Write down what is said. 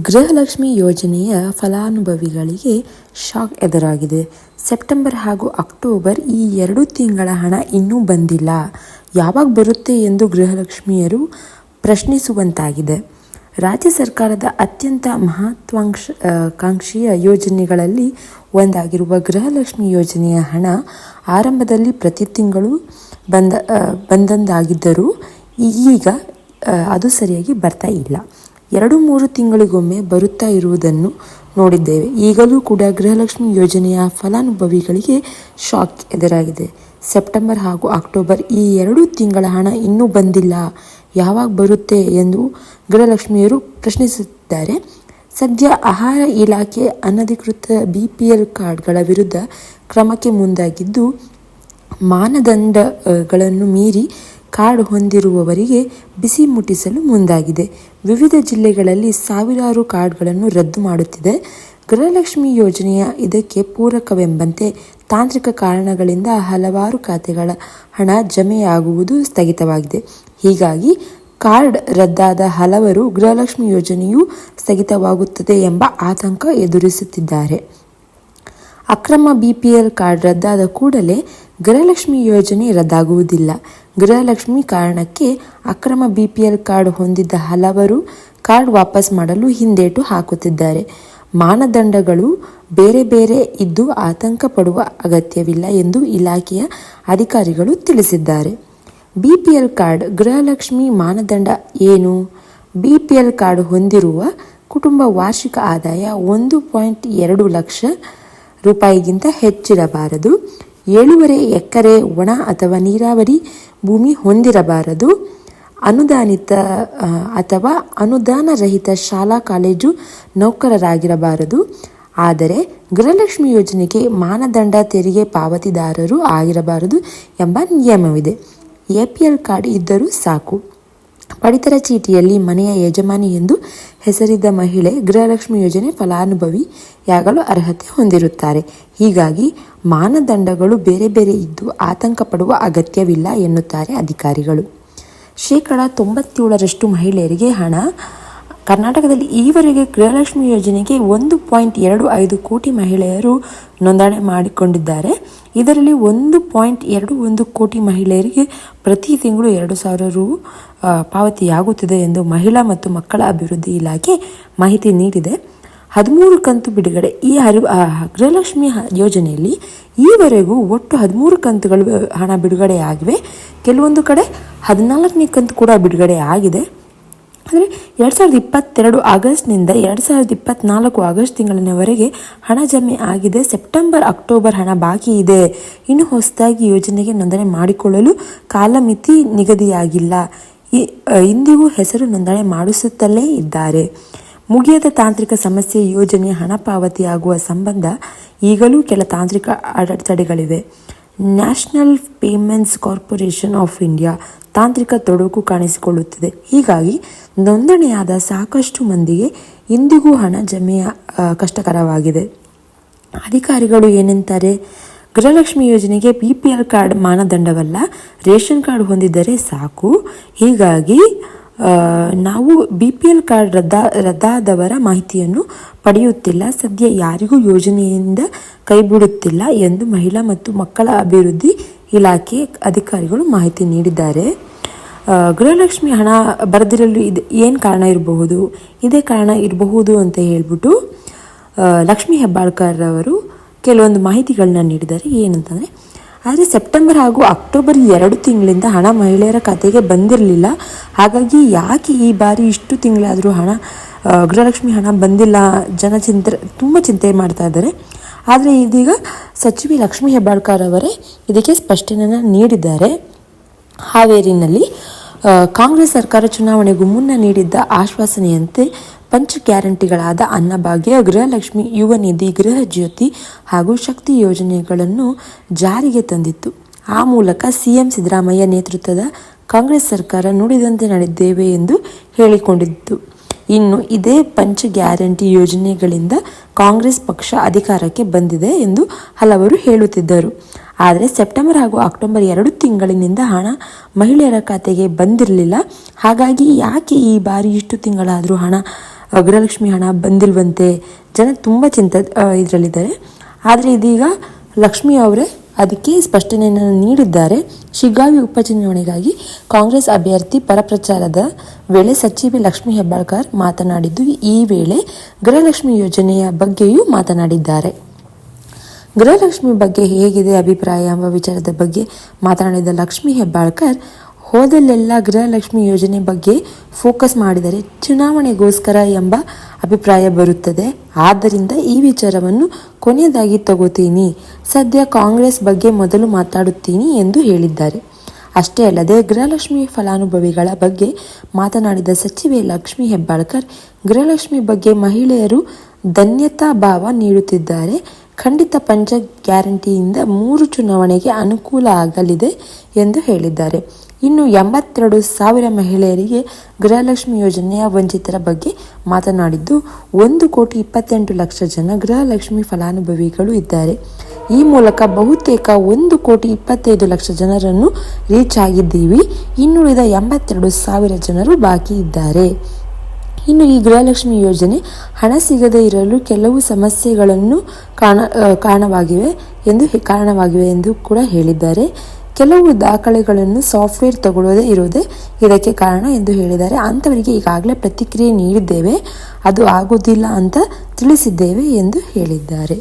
ಗೃಹಲಕ್ಷ್ಮಿ ಯೋಜನೆಯ ಫಲಾನುಭವಿಗಳಿಗೆ ಶಾಕ್ ಎದುರಾಗಿದೆ. ಸೆಪ್ಟೆಂಬರ್ ಹಾಗೂ ಅಕ್ಟೋಬರ್ ಈ ಎರಡು ತಿಂಗಳ ಹಣ ಇನ್ನೂ ಬಂದಿಲ್ಲ. ಯಾವಾಗ ಬರುತ್ತೆ ಎಂದು ಗೃಹಲಕ್ಷ್ಮಿಯರು ಪ್ರಶ್ನಿಸುವಂತಾಗಿದೆ. ರಾಜ್ಯ ಸರ್ಕಾರದ ಅತ್ಯಂತ ಮಹತ್ವಾಂಕ್ಷ ಕಾಂಕ್ಷಿಯ ಯೋಜನೆಗಳಲ್ಲಿ ಒಂದಾಗಿರುವ ಗೃಹಲಕ್ಷ್ಮಿ ಯೋಜನೆಯ ಹಣ ಆರಂಭದಲ್ಲಿ ಪ್ರತಿ ತಿಂಗಳು ಬಂದ ಬಂದಂದಾಗಿದ್ದರೂ ಈಗ ಅದು ಸರಿಯಾಗಿ ಬರ್ತಾ ಇಲ್ಲ. ಎರಡು ಮೂರು ತಿಂಗಳಿಗೊಮ್ಮೆ ಬರುತ್ತಾ ಇರುವುದನ್ನು ನೋಡಿದ್ದೇವೆ. ಈಗಲೂ ಕೂಡ ಗೃಹಲಕ್ಷ್ಮಿ ಯೋಜನೆಯ ಫಲಾನುಭವಿಗಳಿಗೆ ಶಾಕ್ ಎದುರಾಗಿದೆ. ಸೆಪ್ಟೆಂಬರ್ ಹಾಗೂ ಅಕ್ಟೋಬರ್ ಈ ಎರಡು ತಿಂಗಳ ಹಣ ಇನ್ನೂ ಬಂದಿಲ್ಲ. ಯಾವಾಗ ಬರುತ್ತೆ ಎಂದು ಗೃಹಲಕ್ಷ್ಮಿಯರು ಪ್ರಶ್ನಿಸುತ್ತಿದ್ದಾರೆ ಸದ್ಯ ಆಹಾರ ಇಲಾಖೆ ಅನಧಿಕೃತ ಬಿ ಪಿ ಎಲ್ ಕಾರ್ಡ್ಗಳ ವಿರುದ್ಧ ಕ್ರಮಕ್ಕೆ ಮುಂದಾಗಿದ್ದು, ಮಾನದಂಡಗಳನ್ನು ಮೀರಿ ಕಾರ್ಡ್ ಹೊಂದಿರುವವರಿಗೆ ಬಿಸಿ ಮುಟ್ಟಿಸಲು ಮುಂದಾಗಿದೆ. ವಿವಿಧ ಜಿಲ್ಲೆಗಳಲ್ಲಿ ಸಾವಿರಾರು ಕಾರ್ಡ್ಗಳನ್ನು ರದ್ದು ಮಾಡುತ್ತಿದೆ. ಗೃಹಲಕ್ಷ್ಮಿ ಯೋಜನೆಯ ಇದಕ್ಕೆ ಪೂರಕವೆಂಬಂತೆ ತಾಂತ್ರಿಕ ಕಾರಣಗಳಿಂದ ಹಲವಾರು ಖಾತೆಗಳ ಹಣ ಜಮೆಯಾಗುವುದು ಸ್ಥಗಿತವಾಗಿದೆ. ಹೀಗಾಗಿ ಕಾರ್ಡ್ ರದ್ದಾದ ಹಲವರು ಗೃಹಲಕ್ಷ್ಮಿ ಯೋಜನೆಯು ಸ್ಥಗಿತವಾಗುತ್ತದೆ ಎಂಬ ಆತಂಕ ಎದುರಿಸುತ್ತಿದ್ದಾರೆ. ಅಕ್ರಮ ಬಿಪಿಎಲ್ ಕಾರ್ಡ್ ರದ್ದಾದ ಕೂಡಲೇ ಗೃಹಲಕ್ಷ್ಮಿ ಯೋಜನೆ ರದ್ದಾಗುವುದಿಲ್ಲ. ಗೃಹಲಕ್ಷ್ಮಿ ಕಾರಣಕ್ಕೆ ಅಕ್ರಮ ಬಿಪಿಎಲ್ ಕಾರ್ಡ್ ಹೊಂದಿದ್ದ ಹಲವರು ಕಾರ್ಡ್ ವಾಪಸ್ ಮಾಡಲು ಹಿಂದೇಟು ಹಾಕುತ್ತಿದ್ದಾರೆ. ಮಾನದಂಡಗಳು ಬೇರೆ ಬೇರೆ ಇದ್ದು ಆತಂಕ ಪಡುವ ಅಗತ್ಯವಿಲ್ಲ ಎಂದು ಇಲಾಖೆಯ ಅಧಿಕಾರಿಗಳು ತಿಳಿಸಿದ್ದಾರೆ. ಬಿಪಿಎಲ್ ಕಾರ್ಡ್ ಗೃಹಲಕ್ಷ್ಮಿ ಮಾನದಂಡ ಏನು? ಬಿಪಿಎಲ್ ಕಾರ್ಡ್ ಹೊಂದಿರುವ ಕುಟುಂಬ ವಾರ್ಷಿಕ ಆದಾಯ ಒಂದು ಪಾಯಿಂಟ್ ಎರಡು ಲಕ್ಷ ರೂಪಾಯಿಗಿಂತ ಹೆಚ್ಚಿರಬಾರದು. ಏಳೂವರೆ ಎಕರೆ ಒಣ ಅಥವಾ ನೀರಾವರಿ ಭೂಮಿ ಹೊಂದಿರಬಾರದು. ಅನುದಾನಿತ ಅಥವಾ ಅನುದಾನ ರಹಿತ ಶಾಲಾ ಕಾಲೇಜು ನೌಕರರಾಗಿರಬಾರದು. ಆದರೆ ಗೃಹಲಕ್ಷ್ಮಿ ಯೋಜನೆಗೆ ಮಾನದಂಡ ತೆರಿಗೆ ಪಾವತಿದಾರರು ಆಗಿರಬಾರದು ಎಂಬ ನಿಯಮವಿದೆ. ಎಪಿಎಲ್ ಕಾರ್ಡ್ ಇದ್ದರೂ ಸಾಕು. ಪಡಿತರ ಚೀಟಿಯಲ್ಲಿ ಮನೆಯ ಯಜಮಾನಿ ಎಂದು ಹೆಸರಿದ್ದ ಮಹಿಳೆ ಗೃಹಲಕ್ಷ್ಮಿ ಯೋಜನೆ ಫಲಾನುಭವಿಯಾಗಲು ಅರ್ಹತೆ ಹೊಂದಿರುತ್ತಾರೆ. ಹೀಗಾಗಿ ಮಾನದಂಡಗಳು ಬೇರೆ ಬೇರೆ ಇದ್ದು ಆತಂಕ ಪಡುವ ಅಗತ್ಯವಿಲ್ಲ ಎನ್ನುತ್ತಾರೆ ಅಧಿಕಾರಿಗಳು. ಶೇಕಡ ತೊಂಬತ್ತೇಳರಷ್ಟು ಮಹಿಳೆಯರಿಗೆ ಹಣ ಕರ್ನಾಟಕದಲ್ಲಿ ಈವರೆಗೆ ಗೃಹಲಕ್ಷ್ಮಿ ಯೋಜನೆಗೆ ಒಂದು ಪಾಯಿಂಟ್ ಎರಡು ಐದು ಕೋಟಿ ಮಹಿಳೆಯರು ನೋಂದಣಿ ಮಾಡಿಕೊಂಡಿದ್ದಾರೆ. ಇದರಲ್ಲಿ ಒಂದು ಪಾಯಿಂಟ್ ಎರಡು ಒಂದು ಕೋಟಿ ಮಹಿಳೆಯರಿಗೆ ಪ್ರತಿ ತಿಂಗಳು ಎರಡು ಸಾವಿರ ರು ಪಾವತಿಯಾಗುತ್ತಿದೆ ಎಂದು ಮಹಿಳಾ ಮತ್ತು ಮಕ್ಕಳ ಅಭಿವೃದ್ಧಿ ಇಲಾಖೆ ಮಾಹಿತಿ ನೀಡಿದೆ. ಹದಿಮೂರು ಕಂತು ಬಿಡುಗಡೆ ಈ ಹರಿ ಗೃಹಲಕ್ಷ್ಮಿ ಯೋಜನೆಯಲ್ಲಿ ಈವರೆಗೂ ಒಟ್ಟು ಹದಿಮೂರು ಕಂತುಗಳು ಹಣ ಬಿಡುಗಡೆಯಾಗಿವೆ. ಕೆಲವೊಂದು ಕಡೆ ಹದಿನಾಲ್ಕನೇ ಕಂತು ಕೂಡ ಬಿಡುಗಡೆ ಆಗಿದೆ ಅಂದರೆ ಎರಡು ಸಾವಿರದ ಇಪ್ಪತ್ತೆರಡು ಆಗಸ್ಟ್ನಿಂದ ಎರಡು ಸಾವಿರದ ಇಪ್ಪತ್ತ್ನಾಲ್ಕು ಆಗಸ್ಟ್ ತಿಂಗಳಿನವರೆಗೆ ಹಣ ಜಮೆ ಆಗಿದೆ. ಸೆಪ್ಟೆಂಬರ್, ಅಕ್ಟೋಬರ್ ಹಣ ಬಾಕಿ ಇದೆ. ಇನ್ನು ಹೊಸದಾಗಿ ಯೋಜನೆಗೆ ನೋಂದಣಿ ಮಾಡಿಕೊಳ್ಳಲು ಕಾಲಮಿತಿ ನಿಗದಿಯಾಗಿಲ್ಲ. ಇಂದಿಗೂ ಹೆಸರು ನೋಂದಣಿ ಮಾಡಿಸುತ್ತಲೇ ಇದ್ದಾರೆ. ಮುಗಿಯದ ತಾಂತ್ರಿಕ ಸಮಸ್ಯೆ, ಯೋಜನೆಯ ಹಣ ಪಾವತಿಯಾಗುವ ಸಂಬಂಧ ಈಗಲೂ ಕೆಲ ತಾಂತ್ರಿಕ ಅಡೆತಡೆಗಳಿವೆ National Payments Corporation of India ತಾಂತ್ರಿಕ ತೊಡಕು ಕಾಣಿಸಿಕೊಳ್ಳುತ್ತಿದೆ. ಹೀಗಾಗಿ ನೋಂದಣಿಯಾದ ಸಾಕಷ್ಟು ಮಂದಿಗೆ ಇಂದಿಗೂ ಹಣ ಜಮೆಯ ಕಷ್ಟಕರವಾಗಿದೆ. ಅಧಿಕಾರಿಗಳು ಏನಂತಾರೆ? ಗೃಹಲಕ್ಷ್ಮಿ ಯೋಜನೆಗೆ ಪಿ ಪಿ ಎಲ್ ಕಾರ್ಡ್ ಮಾನದಂಡವಲ್ಲ, ರೇಷನ್ ಕಾರ್ಡ್ ಹೊಂದಿದ್ದರೆ ಸಾಕು. ಹೀಗಾಗಿ ನಾವು ಬಿ ಪಿ ಎಲ್ ಕಾರ್ಡ್ ರದ್ದ, ರದ್ದಾದವರ ಮಾಹಿತಿಯನ್ನು ಪಡೆಯುತ್ತಿಲ್ಲ. ಸದ್ಯ ಯಾರಿಗೂ ಯೋಜನೆಯಿಂದ ಕೈಬಿಡುತ್ತಿಲ್ಲ ಎಂದು ಮಹಿಳಾ ಮತ್ತು ಮಕ್ಕಳ ಅಭಿವೃದ್ಧಿ ಇಲಾಖೆ ಅಧಿಕಾರಿಗಳು ಮಾಹಿತಿ ನೀಡಿದ್ದಾರೆ. ಗೃಹಲಕ್ಷ್ಮಿ ಹಣ ಬರದಿರಲು ಇದು, ಏನು ಕಾರಣ ಇರಬಹುದು? ಇದೇ ಕಾರಣ ಇರಬಹುದು ಅಂತ ಹೇಳ್ಬಿಟ್ಟು ಲಕ್ಷ್ಮೀ ಹೆಬ್ಬಾಳ್ಕರ್ ಅವರು ಕೆಲವೊಂದು ಮಾಹಿತಿಗಳನ್ನ ನೀಡಿದ್ದಾರೆ. ಏನಂತಂದರೆ ಆದರೆ ಸೆಪ್ಟೆಂಬರ್ ಹಾಗೂ ಅಕ್ಟೋಬರ್ ಎರಡು ತಿಂಗಳಿಂದ ಹಣ ಮಹಿಳೆಯರ ಖಾತೆಗೆ ಬಂದಿರಲಿಲ್ಲ. ಹಾಗಾಗಿ ಯಾಕೆ ಈ ಬಾರಿ ಇಷ್ಟು ತಿಂಗಳಾದರೂ ಹಣ ಗೃಹಲಕ್ಷ್ಮಿ ಹಣ ಬಂದಿಲ್ಲ? ಜನ ಚಿಂತೆ, ತುಂಬ ಚಿಂತೆ ಮಾಡ್ತಾ ಇದ್ದಾರೆ. ಆದರೆ ಇದೀಗ ಸಚಿವೆ ಲಕ್ಷ್ಮಿ ಹೆಬ್ಬಾಳ್ಕರ್ ಅವರೇ ಇದಕ್ಕೆ ಸ್ಪಷ್ಟನೆಯನ್ನು ನೀಡಿದ್ದಾರೆ. ಹಾವೇರಿನಲ್ಲಿ ಕಾಂಗ್ರೆಸ್ ಸರ್ಕಾರ ಚುನಾವಣೆಗೂ ಮುನ್ನ ನೀಡಿದ್ದ ಆಶ್ವಾಸನೆಯಂತೆ ಪಂಚ ಗ್ಯಾರಂಟಿಗಳಾದ ಅನ್ನಭಾಗ್ಯ, ಗೃಹಲಕ್ಷ್ಮಿ, ಯುವ ನಿಧಿ, ಗೃಹ ಜ್ಯೋತಿ ಹಾಗೂ ಶಕ್ತಿ ಯೋಜನೆಗಳನ್ನು ಜಾರಿಗೆ ತಂದಿತ್ತು. ಆ ಮೂಲಕ ಸಿಎಂ ಸಿದ್ದರಾಮಯ್ಯ ನೇತೃತ್ವದ ಕಾಂಗ್ರೆಸ್ ಸರ್ಕಾರ ನುಡಿದಂತೆ ನಡೆದೇವೆ ಎಂದು ಹೇಳಿಕೊಂಡಿತ್ತು. ಇನ್ನು ಇದೇ ಪಂಚ ಗ್ಯಾರಂಟಿ ಯೋಜನೆಗಳಿಂದ ಕಾಂಗ್ರೆಸ್ ಪಕ್ಷ ಅಧಿಕಾರಕ್ಕೆ ಬಂದಿದೆ ಎಂದು ಹಲವರು ಹೇಳುತ್ತಿದ್ದರು. ಆದರೆ ಸೆಪ್ಟೆಂಬರ್ ಹಾಗೂ ಅಕ್ಟೋಬರ್ ಎರಡು ತಿಂಗಳಿನಿಂದ ಹಣ ಮಹಿಳೆಯರ ಖಾತೆಗೆ ಬಂದಿರಲಿಲ್ಲ. ಹಾಗಾಗಿ ಯಾಕೆ ಈ ಬಾರಿ ಇಷ್ಟು ತಿಂಗಳಾದರೂ ಹಣ ಗೃಹಲಕ್ಷ್ಮಿ ಹಣ ಬಂದಿಲ್ವಂತೆ ಜನ ತುಂಬ ಚಿಂತ ಇದರಲ್ಲಿದ್ದಾರೆ. ಆದರೆ ಇದೀಗ ಲಕ್ಷ್ಮಿ ಅವರೇ ಅದಕ್ಕೆ ಸ್ಪಷ್ಟನೆಯನ್ನು ನೀಡಿದ್ದಾರೆ. ಶಿಗ್ಗಾವಿ ಉಪಚುನಾವಣೆಗಾಗಿ ಕಾಂಗ್ರೆಸ್ ಅಭ್ಯರ್ಥಿ ಪರಪ್ರಚಾರದ ವೇಳೆ ಸಚಿವೆ ಲಕ್ಷ್ಮಿ ಹೆಬ್ಬಾಳ್ಕರ್ ಮಾತನಾಡಿದ್ದು, ಈ ವೇಳೆ ಗೃಹಲಕ್ಷ್ಮಿ ಯೋಜನೆಯ ಬಗ್ಗೆಯೂ ಮಾತನಾಡಿದ್ದಾರೆ. ಗೃಹಲಕ್ಷ್ಮಿ ಬಗ್ಗೆ ಹೇಗಿದೆ ಅಭಿಪ್ರಾಯ ಎಂಬ ವಿಚಾರದ ಬಗ್ಗೆ ಮಾತನಾಡಿದ ಲಕ್ಷ್ಮಿ ಹೆಬ್ಬಾಳ್ಕರ್ ಹೋದಲ್ಲೆಲ್ಲ ಗೃಹಲಕ್ಷ್ಮಿ ಯೋಜನೆ ಬಗ್ಗೆ ಫೋಕಸ್ ಮಾಡಿದರೆ ಚುನಾವಣೆಗೋಸ್ಕರ ಎಂಬ ಅಭಿಪ್ರಾಯ ಬರುತ್ತದೆ. ಆದ್ದರಿಂದ ಈ ವಿಚಾರವನ್ನು ಕೊನೆಯದಾಗಿ ತಗೋತೀನಿ. ಸದ್ಯ ಕಾಂಗ್ರೆಸ್ ಬಗ್ಗೆ ಮೊದಲು ಮಾತಾಡುತ್ತೀನಿ ಎಂದು ಹೇಳಿದ್ದಾರೆ. ಅಷ್ಟೇ ಅಲ್ಲದೆ ಗೃಹಲಕ್ಷ್ಮಿ ಫಲಾನುಭವಿಗಳ ಬಗ್ಗೆ ಮಾತನಾಡಿದ ಸಚಿವೆ ಲಕ್ಷ್ಮಿ ಹೆಬ್ಬಾಳ್ಕರ್, ಗೃಹಲಕ್ಷ್ಮಿ ಬಗ್ಗೆ ಮಹಿಳೆಯರು ಧನ್ಯತಾ ಭಾವ ನೀಡುತ್ತಿದ್ದಾರೆ. ಖಂಡಿತ ಪಂಚ ಗ್ಯಾರಂಟಿಯಿಂದ ಮೂರು ಚುನಾವಣೆಗೆ ಅನುಕೂಲ ಆಗಲಿದೆ ಎಂದು ಹೇಳಿದ್ದಾರೆ. ಇನ್ನು ಎಂಬತ್ತೆರಡು ಸಾವಿರ ಮಹಿಳೆಯರಿಗೆ ಗೃಹಲಕ್ಷ್ಮಿ ಯೋಜನೆಯ ವಂಚಿತರ ಬಗ್ಗೆ ಮಾತನಾಡಿದ್ದು, ಒಂದು ಕೋಟಿ ಇಪ್ಪತ್ತೆಂಟು ಲಕ್ಷ ಜನ ಗೃಹಲಕ್ಷ್ಮಿ ಫಲಾನುಭವಿಗಳು ಇದ್ದಾರೆ. ಈ ಮೂಲಕ ಬಹುತೇಕ ಒಂದು ಕೋಟಿ ಇಪ್ಪತ್ತೈದು ಲಕ್ಷ ಜನರನ್ನು ರೀಚ್ ಆಗಿದ್ದೀವಿ. ಇನ್ನುಳಿದ ಎಂಬತ್ತೆರಡು ಸಾವಿರ ಜನರು ಬಾಕಿ ಇದ್ದಾರೆ. ಇನ್ನು ಈ ಗೃಹಲಕ್ಷ್ಮಿ ಯೋಜನೆ ಹಣ ಸಿಗದೇ ಇರಲು ಕೆಲವು ಸಮಸ್ಯೆಗಳನ್ನು ಕಾಣ ಕಾರಣವಾಗಿವೆ ಎಂದು ಕಾರಣವಾಗಿವೆ ಎಂದು ಕೂಡ ಹೇಳಿದ್ದಾರೆ. ಕೆಲವು ದಾಖಲೆಗಳನ್ನು ಸಾಫ್ಟ್ವೇರ್ ತಗೊಳ್ಳೋದೇ ಇರೋದೇ ಇದಕ್ಕೆ ಕಾರಣ ಎಂದು ಹೇಳಿದ್ದಾರೆ. ಅಂಥವರಿಗೆ ಈಗಾಗಲೇ ಪ್ರತಿಕ್ರಿಯೆ ನೀಡಿದ್ದೇವೆ. ಅದು ಆಗೋದಿಲ್ಲ ಅಂತ ತಿಳಿಸಿದ್ದೇವೆ ಎಂದು ಹೇಳಿದ್ದಾರೆ.